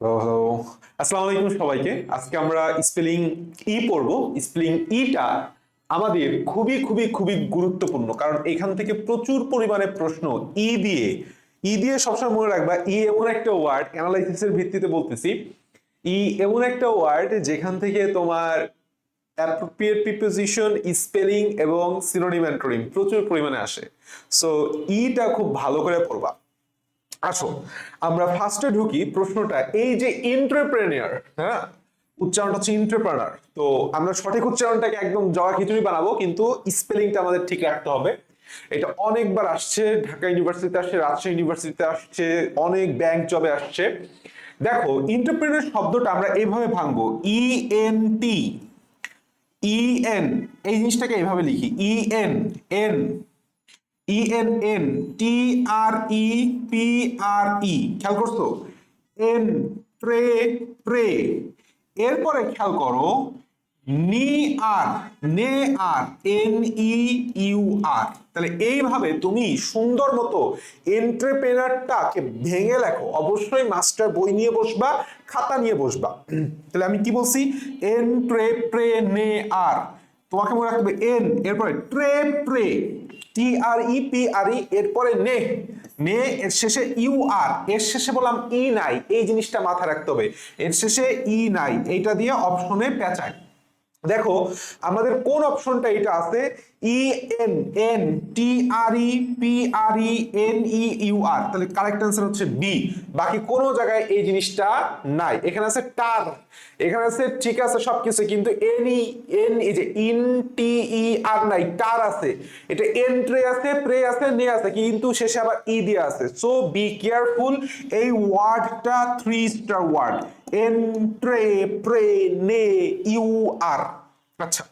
আসসালামু আলাইকুম সবাইকে। আজকে আমরা স্পেলিং ই পড়ব। স্পেলিং ইটা আমাদের খুবই খুবই খুবই গুরুত্বপূর্ণ। কারণ এখান থেকে প্রচুর পরিমাণে প্রশ্ন ই দিয়ে ই দিয়ে সবসময় মনে রাখবা ই এমন একটা ওয়ার্ড অ্যানালাইসিসের ভিত্তিতে বলতেছি। ই এমন একটা ওয়ার্ড যেখান থেকে তোমার অ্যাপ্রোপ্রিয়েট প্রিপোজিশন স্পেলিং এবং সিনোনিম অ্যান্টোনিম প্রচুর পরিমাণে আসে। সো ইটা খুব ভালো করে পড়বা। আসো আমরা ফার্স্টে ঢুকি প্রশ্নটা, এই যে এন্টারপ্রেনিয়ার হ্যাঁ? উচ্চারণটা হচ্ছে এন্টারপ্রেনার তো আমরা সঠিক উচ্চারণটাকে একদম জগা খিচুড়ি বানাবো, কিন্তু স্পেলিংটা আমাদের ঠিক রাখতে হবে। এটা অনেকবার আসছে, ঢাকা ইউনিভার্সিটিতে আসছে, রাজশাহী ইউনিভার্সিটিতে আসছে, অনেক ব্যাংক জবে আসছে। দেখো এন্টারপ্রেনার শব্দটা আমরা এইভাবে ভাঙবো E N T E N এই জিনিসটাকে এভাবে লিখি E N N N N T R E P R E খেয়াল করছ? এন প্রে প্রে এরপরে খেয়াল করো নি আর নে আর এন ই ইউ আর তাহলে এইভাবে তুমি সুন্দর মতো এন্টারপ্রেনারটাকে ভেঙে লেখো। অবশ্যই মাস্টার বই নিয়ে বসবা, খাতা নিয়ে বসবা। তাহলে আমি কি বলছি? এন প্রে প্রে নে আর তোমাকে মনে রাখতে হবে, এন, এরপরে ট্রে pray T R E P R E, এরপরে নে। নে, এর শেষে ইউ আর, এর শেষে বললাম ই নাই, এই জিনিসটা মাথায় রাখতে হবে। এর শেষে ই নাই, এইটা দিয়ে অপশনে পেঁচায় দেখো, আমাদের কোন অপশনটা এটা আছে? E N N T R E P R E N E U R তাহলে কারেক্ট অ্যান্সার হচ্ছে বি বাকি কোন জায়গায় এই জিনিসটা নাই। এখানে আছে টার এখানে আছে ঠিক আছে সবকিছু, কিন্তু এন ই এন এই যে ইন টি ই আর নাই টার আছে। এটা এন ট্রে আছে প্রে আছে নে আছে, কিন্তু শেষে আবার ই দিয়ে আছে। সো বি কেয়ারফুল এই ওয়ার্ডটা থ্রি স্টার ওয়ার্ড আর আচ্ছা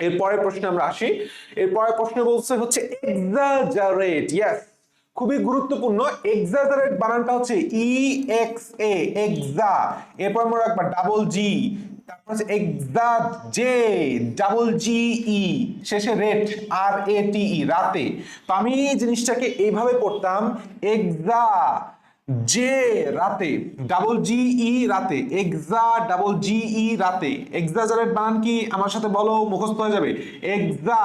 এর পরের প্রশ্নে আমরা আসি। এর পরের প্রশ্ন বলছে হচ্ছে এক্সাজারেট ইয়াস খুবই গুরুত্বপূর্ণ। এক্সাজারেট বানানটা হচ্ছে ই এক্স এ এক্সা এরপর আমরা রাখবা ডাবল জি তারপর হচ্ছে এক্সা জে ডাবল জি ই শেষে রেট আর এ টি ই রাতে। তো আমি এই জিনিসটাকে এইভাবে পড়তাম এক্সা জে রাতে ডাবল জি ই রাতে, এক্সা ডাবল জি ই রাতে এক্সাজারেট বানান কি? আমার সাথে বলো, মুখস্থ হয়ে যাবে। এক্সা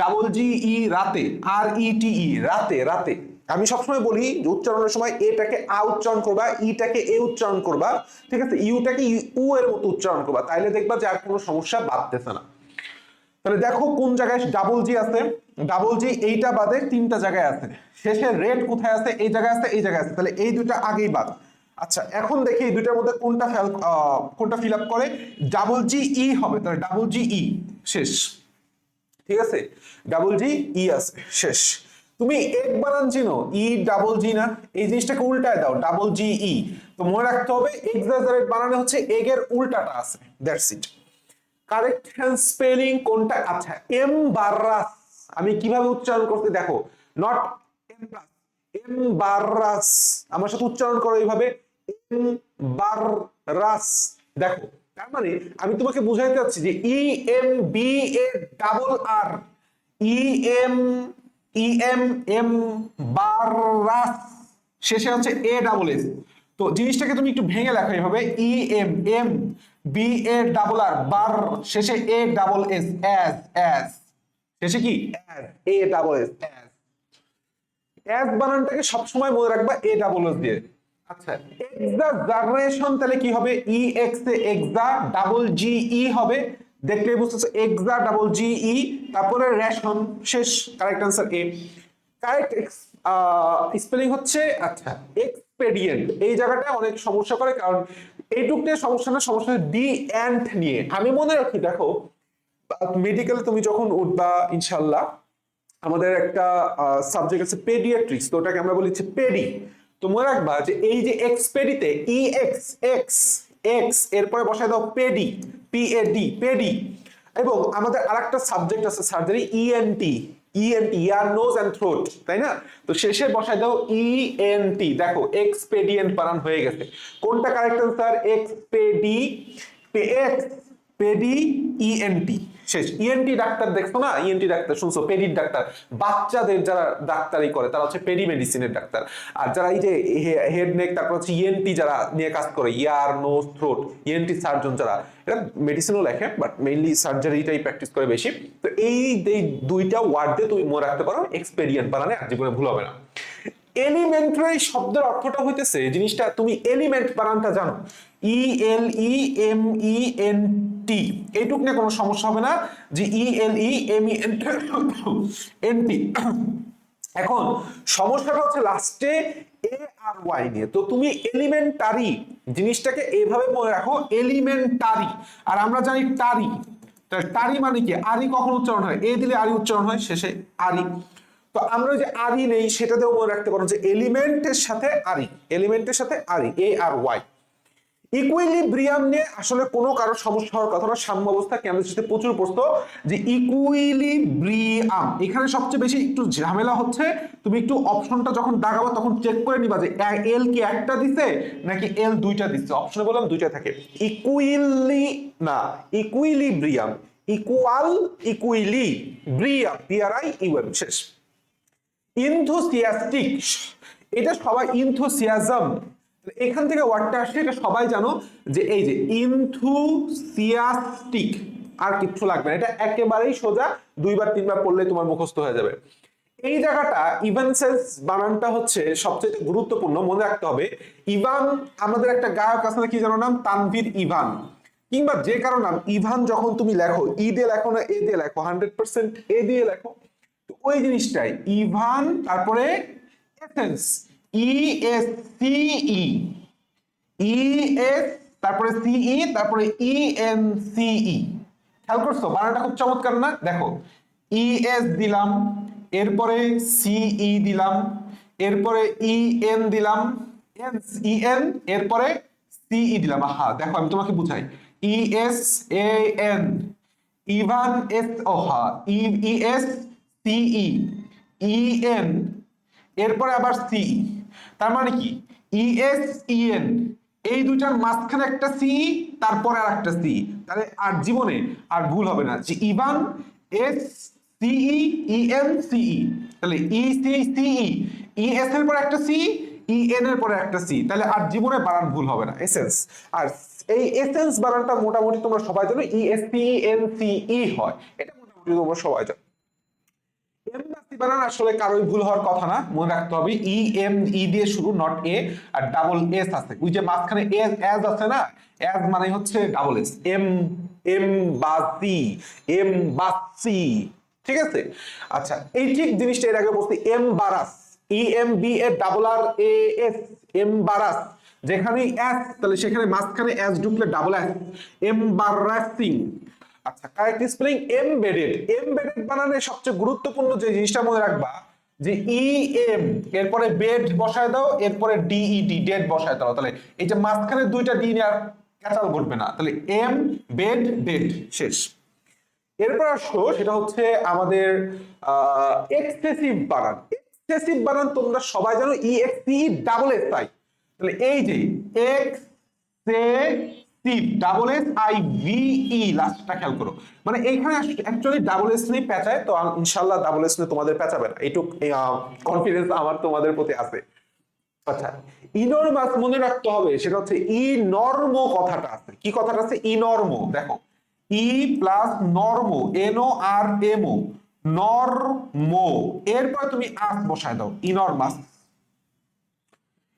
ডাবল জি ই রাতে আর ই টি ই রাতে রাতে। আমি সবসময় বলি যে উচ্চারণের সময় এটাকে আ উচ্চারণ করবা, ইটাকে এ উচ্চারণ করবা, ঠিক আছে? ইউটাকে ইউ এর মতো উচ্চারণ করবা, তাইলে দেখবা যে আর কোনো সমস্যা বাড়তেছে না। তাহলে দেখো কোন জায়গায় ডাবল জি আছে? ডাবল জি এইটা বাদে তিনটা জায়গায় আছে। শেষে রেড কোথায় আছে? এই জায়গায় আছে, এই জায়গায় আছে। তাহলে এই দুইটা আগেই বাদ। আচ্ছা এখন দেখি এই দুইটার মধ্যে কোনটা ফেল কোনটা ফিল আপ করে। ডাবল জি ই হবে, তাহলে ডাবল জি ই শেষ। ঠিক আছে? ডাবল জি ই আছে, শেষ। তুমি এক বানান চিনো ই ডাবল জি না, এই জিনিসটাকে উল্টায় দাও ডাবল জি ই তো মনে রাখতে হবে এক্সাজারেট বানানে হচ্ছে, এগের উল্টাটা আছে that's it correct hand spelling কোনটা? আচ্ছা এম বারাস আমি কীভাবে উচ্চারণ করতে দেখো not M plus embarrass আমার সাথে উচ্চারণ করো এইভাবে এম বারাস দেখো, তার মানে আমি তোমাকে বুঝাইতে চাচ্ছি যে E M B A double R E M E M embarrass শেষে হচ্ছে এ ডাবল এস তো জিনিসটাকে তুমি একটু ভেঙে লেখো এইভাবে E M M B A double R বার শেষে A double S S S শেষে কি? এ ডাবল এস বানানটাকে সবসময় মনে রাখবা এ ডাবল এস দিয়ে। আচ্ছা। তাহলে কি হবে? ই এক্স এ এক্সা ডাবল জি ই হবে। দেখলে বুঝতেছো এক্সা ডাবল জি ই তারপরে রেশন শেষ কারেক্ট এ কারেক্ট স্পেলিং হচ্ছে আচ্ছা এক্সপেডিয়েন্ট এই জায়গাটা অনেক সমস্যা করে কারণ এইটুকতে সমস্যা না সমস্যা ডি অ্যান্ড নিয়ে। আমি মনে রাখি দেখো মেডিকেলে তুমি যখন উঠবা ইনশাল্লাহ আমাদের একটা সাবজেক্ট আছে পেডিয়াট্রিক্স তো ওটাকে আমরা বলি পেডি তো মনে রাখবা যে এই যে এক্সপেডিতে ই এক্স এক্স এক্স এরপরে বসায় দাও পেডি পি এ ডি পেডি এবং আমাদের আরেকটা সাবজেক্ট আছে surgery ENT ENT ear nose and throat তাই না? তো শেষে বসায় দাও ইএনটি দেখো এক্সপেডিয়েন্ট বানান হয়ে গেছে। কোনটা কারেক্ট অ্যান্সার এক্সপেডি এক্স পেডি ইএনটি শেষ। ইএনটি ডাক্তার দেখছ না? ইএনটি ডাক্তার, শুনছো? পেডির ডাক্তার। বাচ্চাদের যারা ডাক্তারি করে, তারা হচ্ছে পেডি মেডিসিনের ডাক্তার। আর যারা এই যে হেড নেক তারপর হচ্ছে ইএনটি যারা নিয়ে কাজ করে ear nose throat ENT surgeon যারা এটা মেডিসিনও লেখে বাট মেইনলি সার্জারিটাই প্র্যাকটিস করে বেশি। তো এই দুইটা ওয়ার্ডে তুমি মনে রাখতে পারো এক্সপেরিয়েন্ট বানানে আর জীবনে ভুল হবে না। এলিমেন্টারি শব্দের অর্থটা হইতেছে, জিনিসটা তুমি এলিমেন্ট বানানটা জানো। ই এল ই এম ই এন টি এইটুক নিয়ে কোনো সমস্যা হবে না যে ই এল ই এম ই এন টি এখন সমস্যাটা হচ্ছে লাস্টে এ আর ওয়াই নিয়ে। তো তুমি এলিমেন্টারি জিনিসটাকে এইভাবে মনে রাখো এলিমেন্টারি আর আমরা জানি টারি টারি মানে কি? আরি কখন উচ্চারণ হয়? এ দিলে আরি উচ্চারণ হয়, শেষে আরি তো আমরা যে আরি নেই, সেটাতেও মনে রাখতে পারো যে এলিমেন্টের সাথে আরি এলিমেন্টের সাথে আরি এ আর ওয়াই ইকুইলিব্রিয়াম নিয়ে আসলে কোনো কারও সমস্যা হওয়ার কথা না, সাম্য অবস্থা কেমিস্ট্রিতে প্রচুর প্রশ্ন। যে ইকুইলিব্রিয়াম এখানে সবচেয়ে বেশি একটু ঝামেলা হচ্ছে, তুমি একটু অপশনটা যখন দাগাবো তখন চেক করে নিবা যে এল কি একটা দিছে নাকি এল দুইটা দিচ্ছে। অপশনে বললাম দুইটা থাকে। ইকুইলি না equilibrium equal equilibrium B R I U M শেষ। ইনথোসিয়াস্টিক এটা সবাই ইনথোসিয়াজম এখান থেকে ওয়ার্ডটা আসছে, এটা সবাই জানো যে এই যে ইনথুসিয়াস্টিক আর কিচ্ছু লাগবে এটা একেবারেই সোজা, দুইবার, তিনবার পড়লে তোমার মুখস্থ হয়ে যাবে। এই জায়গাটা ইভান বানানটা হচ্ছে সবচেয়ে গুরুত্বপূর্ণ, মনে রাখতে হবে। ইভান আমাদের একটা গায়ক আছে কি জানো নাম? তানভীর ইভান কিংবা যে কারও নাম ইভান যখন তুমি লেখো ই দিয়ে লেখো না এ দিয়ে লেখো হান্ড্রেড পার্সেন্ট এ দিয়ে লেখো ওই জিনিসটাই। ইভান তারপরে essence E S C E E S তারপরে সিই তারপরে ই এন সিই খেয়াল করছ? বানানটা খুব চমৎকার না? দেখো ই এস দিলাম, এরপরে সিই দিলাম, এরপরে ই এন দিলাম ই এন এরপরে সিই দিলাম। হা দেখো, আমি তোমাকে বুঝাই। ই এস এ এন ইভান এস ও হা E E S CE E N এরপরে আবার সি তার মানে কি? ইএস ইএন এই দুটার মাঝখানে একটা সি তারপরে আর একটা সি তাহলে আর জীবনে আর ভুল হবে না। যে ইভান এস সিই ইএন সিই তাহলে ই সি সিই ই এস এর পরে একটা সি ই এন এর পরে একটা সি তাহলে আর জীবনে বানান ভুল হবে না। এসেন্স আর এই এসেন্স বানানটা মোটামুটি তোমরা সবাই জানো ই এন সি ই হয়। এটা মোটামুটি তোমরা সবাই জানো। বানান আসলে কারোই ভুল হওয়ার কথা না, মনে রাখতে হবে ই এম ই দিয়ে শুরু not A R double S আছে। ওই যে মাঝখানে এস এস আছে না? এস মানে হচ্ছে ডাবল এস এম এম বাসি এম বাসি ঠিক আছে? আচ্ছা এই ঠিক জিনিসটা এর আগে বলছি embarrass. E M B A double R A S embarrass. যেখানে এস তাহলে সেখানে মাঝখানে এস ঢুকলে ডাবল এস এমবারাসিং আচ্ছা কারেক্ট স্পেলিং এমবেডেড এমবেডেড সবচেয়ে গুরুত্বপূর্ণ যে জিনিসটা মনে রাখবা, যে ই এম এরপরে বেড বসায় দাও, এরপরে ডিইডি ডেড বসায় দাও, তাহলে এই যে মাঝখানে দুইটা ডি ঘটবে না, তাহলে এম বেড ডেড শেষ। এরপর আসো, সেটা হচ্ছে আমাদের এক্সেসিভ বানান। এক্সেসিভ বানান তোমরা সবাই জানো E X C double S I তাহলে এই যে X C double S I V E লাস্টটা খেয়াল করো। মানে এইখানে অ্যাকচুয়ালি ডাবল এস নিয়ে পেঁচায়, তো ইনশাল্লাহ ডাবল এস নিয়ে তোমাদের পেঁচাবে না। এইটুক কনফিডেন্স আমার তোমাদের প্রতি আছে। আচ্ছা ইনর্মাস মনে রাখতে হবে, সেটা হচ্ছে ই নর্ম কথাটা আছে। কি কথাটা আছে? ইনর্ম, দেখো। E plus norm NO R MO নর্মো। এরপর তুমি আস বসায় দাও, ইনর্মাস।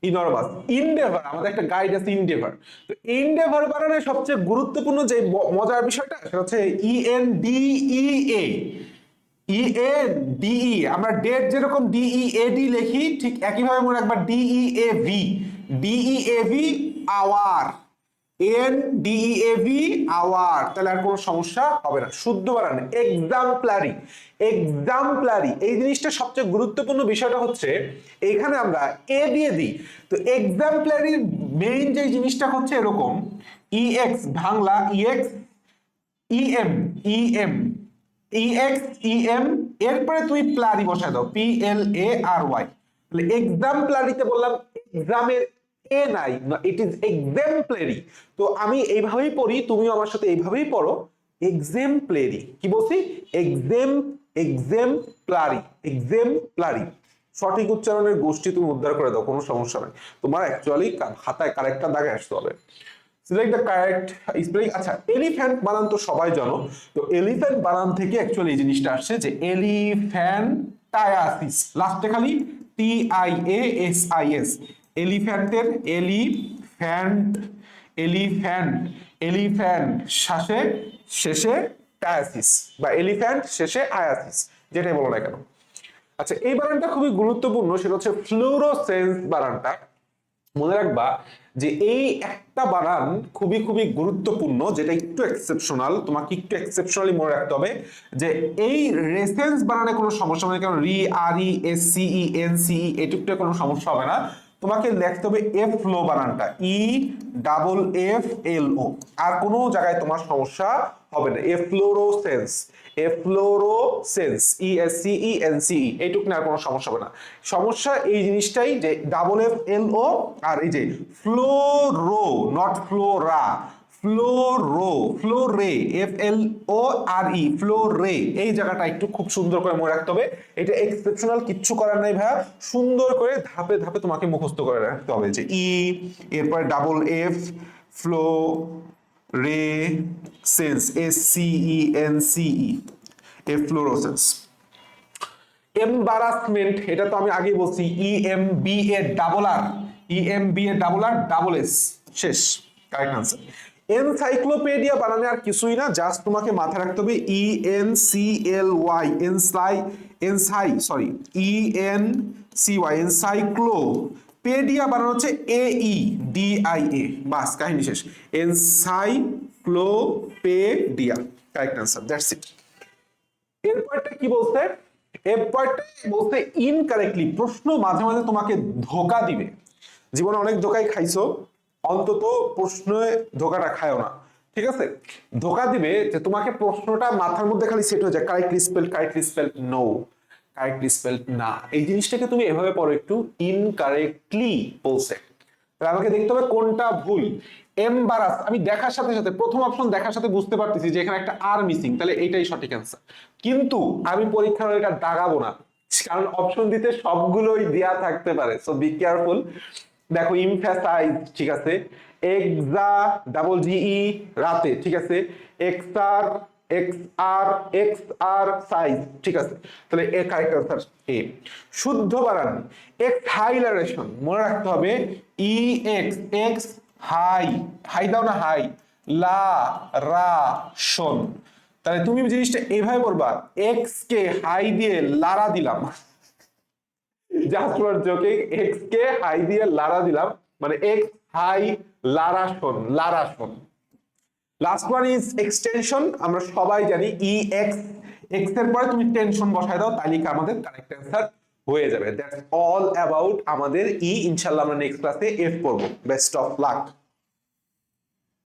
ইনডেভার আমাদের একটা গাইড আছে ইনডেভার তো ইনডেভার সবচেয়ে গুরুত্বপূর্ণ যে মজার বিষয়টা, সেটা হচ্ছে E N D E A E N DE আমরা ডেট যেরকম ডিই এ ডি লিখি, ঠিক একইভাবে মনে রাখবা DE A V DE A V our N DE A V our তাহলে আর কোনো সমস্যা হবে না। শুদ্ধ বানান এক্সাম্পলারি এক্সাম্পলারি এই জিনিসটা সবচেয়ে গুরুত্বপূর্ণ বিষয়টা হচ্ছে, এখানে আমরা এ দিয়ে দিই। তো এক্সাম্পলারির মেইন যে জিনিসটা হচ্ছে এরকম EX Bangla EX EM EM EX EM এরপরে তুমি প্লারি বসায় দাও। পি এল এ আর ওয়াই তাহলে এক্সাম্পলারিতে বললাম এক্সামের এ নাই ইট ইজ এক্সাম্পলারি তো আমি এইভাবেই পড়ি, তুমিও আমার সাথে এইভাবেই পড়ো। এক্সাম্পলারি কি বলছি? এক্সাম এক্সাম্পলারি এক্সাম্পলারি সঠিক উচ্চারণের গোষ্ঠী তুমি উদ্ধার করে দাও, কোনো সমস্যা নাই। তোমার অ্যাকচুয়ালি হাতায় কারেক্টটা দাগে আসতে হবে। সিলেক্ট দ্য কারেক্ট স্পেলিং আচ্ছা এলিফ্যান্ট বানান তো সবাই জানো। তো এলিফ্যান্ট বানান থেকে অ্যাকচুয়ালি এই জিনিসটা আসছে যে এলিফ্যান্টায়াসিস লাস্টে খালি T I A S I S এলিফ্যান্টের elephant elephant elephant শ্বাসে শেষে টায়াসিস বা এলিফ্যান্ট শেষে আয়াসিস, যেটাই বলো না কেন। আচ্ছা এই বানানটা খুবই গুরুত্বপূর্ণ, সেটা হচ্ছে ফ্লুরোসেন্স বানানটা। মনে রাখবা যে এই একটা বানান খুবই খুবই গুরুত্বপূর্ণ, যেটা একটু এক্সেপশনাল তোমাকে একটু এক্সেপশনালি মনে রাখতে হবে যে এই রেসেন্স বানানে কোনো সমস্যা হবে না, কারণ রি, আর, ই, এস সিই এন সিই এটুকুতে কোনো সমস্যা হবে না। তোমাকে লিখতে হবে এফ ফ্লো বানানটা E double F L O আর কোনো জায়গায় তোমার সমস্যা হবে না। A fluorescence A fluorescence E S C E N C E এইটুকু না কোনো সমস্যা হবে না। সমস্যা এই জিনিসটাই যে ডাবল এফ এল ও আর এই যে ফ্লোরো নট ফ্লোরা ফ্লোরো, ফ্লোরে F L O R E ফ্লোরে। এই জায়গাটা একটু খুব সুন্দর করে মনে রাখতে হবে। এটা এক্সেপশনাল কিচ্ছু করার নাই ভাইয়া। সুন্দর করে ধাপে ধাপে তোমাকে মুখস্থ করে রাখতে হবে যে ই এরপরে double F fluorescence S C E N C E efflorescence embarrassment এটা তো আমি আগেই বলছি E M B A double R E M B A double R double S শেষ কারেক্ট আনসার এনসাইক্লোপিডিয়া বানানে আর কিছুই না জাস্ট তোমাকে মাথায় রাখতে হবে E N C L Y এনসাই এনসাই sorry E N C Y encyclopedia বানানো হচ্ছে এ ই ডি আই এ বাস, কাহিনী শেষ। Encyclopedia correct answer that's it এরপরটা কি বলছে? এরপরটা বলছে ইনকারেক্টলি প্রশ্ন মাঝে মাঝে তোমাকে ধোকা দিবে। জীবনে অনেক ধোকাই খাইছো অন্তত প্রশ্নে ধোকাটা খায়ও না। ঠিক আছে? ধোকা দিবে যে তোমাকে প্রশ্নটা মাথার মধ্যে খালি সেট হয়ে যায় correctly spell correctly spell no correctly spell না। এই জিনিসটাকে তুমি এভাবে পড়ো একটু ইনকারেক্টলি বলছে। তাহলে আমাকে দেখতে হবে কোনটা ভুল। এমবারাস আমি দেখার সাথে সাথে, প্রথম অপশন দেখার সাথে বুঝতে পারতেছি যে এখানে একটা আর মিসিং তাহলে এইটাই সঠিক অ্যান্সার কিন্তু আমি পরীক্ষার এটা দাগাবো না, কারণ অপশন দিতে সবগুলোই দেয়া থাকতে পারে সো বি কেয়ারফুল দেখো ইমফ্যাসাইজ ঠিক আছে? এক্সা ডাবল জিই রাতে, ঠিক আছে? XR X R X R size ঠিক আছে? তাহলে এ কারেক্ট আনসার এ শুদ্ধ বানান। এক্স হাইলারেশন মনে রাখতে হবে E X X hi hi দাও না হাই লা, রা, শোন। তাহলে তুমি জিনিসটা এইভাবে বলবা এক্স কে হাই দিয়ে লারা দিলাম। জাস্ট ফর জোকিং এক্স কে হাই দিয়ে লারা দিলাম মানে X hi last one is extension আমরা সবাই জানি ই এক্স এক্সের পরে তুমি টেনশন বসায় দাও, তাহলে আমাদের কারেক্ট অ্যান্সার হয়ে যাবে। দ্যাটস অল অ্যাবাউট আমাদের ই ইনশাল্লাহ আমরা নেক্সট ক্লাসে এফ করব। Best of luck